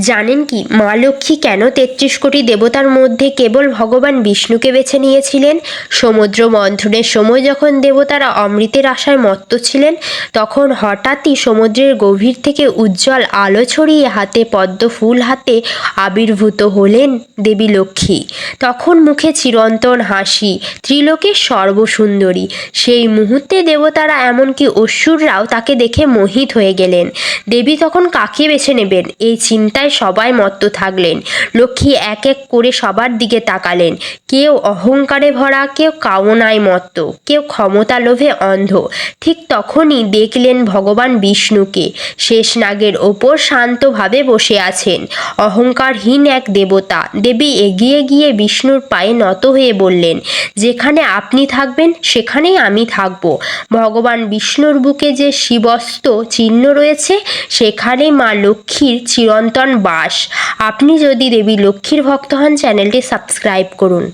জানেন কি, মা লক্ষ্মী কেন তেত্রিশ কোটি দেবতার মধ্যে কেবল ভগবান বিষ্ণুকে বেছে নিয়েছিলেন? সমুদ্র মন্থনের সময় যখন দেবতারা অমৃতের আশায় মত্ত ছিলেন, তখন হঠাৎই সমুদ্রের গভীর থেকে উজ্জ্বল আলো ছড়িয়ে হাতে পদ্ম ফুল হাতে আবির্ভূত হলেন দেবী লক্ষ্মী। তখন মুখে চিরন্তন হাসি ত্রিলোকের সর্বসুন্দরী। সেই মুহূর্তে দেবতারা এমনকি অসুররাও তাকে দেখে মোহিত হয়ে গেলেন। দেবী তখন কাকে বেছে নেবেন? এই চিন্তায় সবাই মত্ত থাকলেন। লক্ষ্মী এক এক করে সবার দিকে তাকালেন। কেউ অহংকারে ভরা, কেউ কামনায় মত্ত, কেউ ক্ষমতা লোভে অন্ধ। ঠিক তখনই দেখলেন ভগবান বিষ্ণুকে। শেষ নাগের ওপর শান্তভাবে বসে আছেন। অহংকারহীন এক দেবতা। দেবী এগিয়ে গিয়ে বিষ্ণুর পায়ে নত হয়ে বললেন, যেখানে আপনি থাকবেন, সেখানেই আমি থাকব। ভগবান বিষ্ণুর বুকে যে শিবস্ত চিহ্ন রয়েছে সেখানেই মা লক্ষ্মীর চিরন্তন বাস। আপনি যদি দেবী লক্ষ্মীর ভক্ত হন চ্যানেলটি সাবস্ক্রাইব করুন।